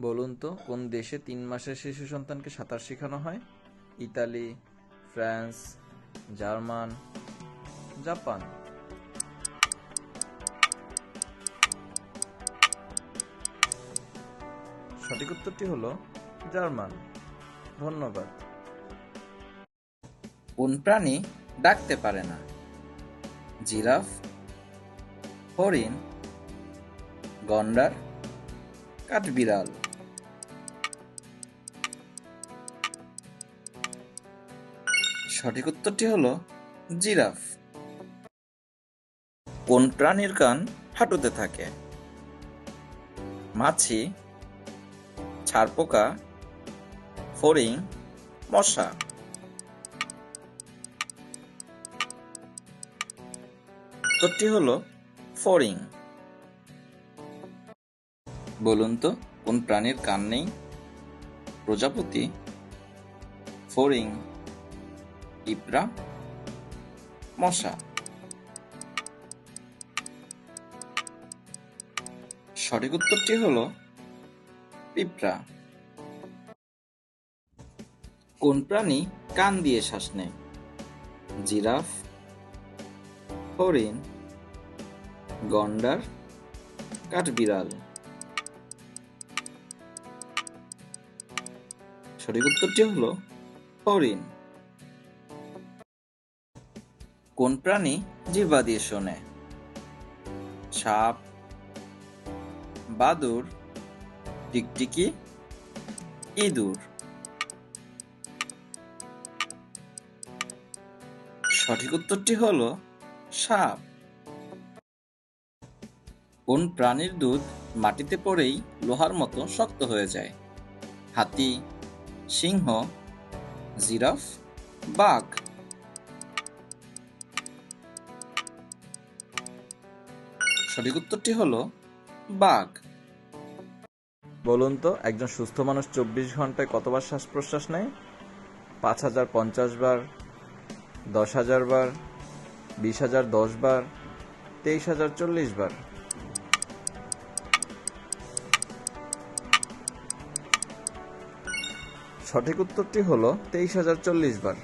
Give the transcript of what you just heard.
বলুন তো, কোন দেশে তিন মাসের শিশু সন্তানকে সাঁতার শেখানো হয়? Italy, France, German, Japan. সঠিক উত্তরটি হলো জার্মান। ধন্যবাদ। কোন প্রাণী ডাকতে পারে না? জিরাফ, হরিণ, গন্ডার, কাঠবিড়াল। সঠিক উত্তরটি হলো জিরাফ। কোন প্রাণীর কান হাঁটুতে থাকে? মাছি, ছারপোকা, ফড়িং, মশা। উত্তরটি হলো ফড়িং। বলুন তো, কোন প্রাণীর কান নেই? প্রজাপতি, ফড়িং। ইপরা মশা সঠিক উত্তরটি হলো পিঁপড়া কোন প্রাণী কান দিয়ে শ্বাস নেয়? জিরাফ, হরিণ, গন্ডার, কাঠবিড়াল। সঠিক উত্তরটি হলো হরিণ। কোন প্রাণী জিহ্বা দিয়ে শোনে? সাপ, বাদুর, টিকটিকি, ইঁদুর। সঠিক উত্তরটি হলো সাপ। কোন প্রাণীর দুধ মাটিতে পড়েই লোহার মতো শক্ত হয়ে যায়? হাতি, সিংহ, জিরাফ, বাঘ। সঠিক উত্তরটি হলো বাঘ। বলুন তো, একজন সুস্থ মানুষ চব্বিশ ঘন্টায় কতবার শ্বাস প্রশ্বাস নেয়? পাঁচ হাজার পঞ্চাশ বার, দশ হাজার বার, বিশ হাজার দশ বার, তেইশ হাজার চল্লিশ বার। সঠিক উত্তরটি হলো তেইশ হাজার চল্লিশ বার।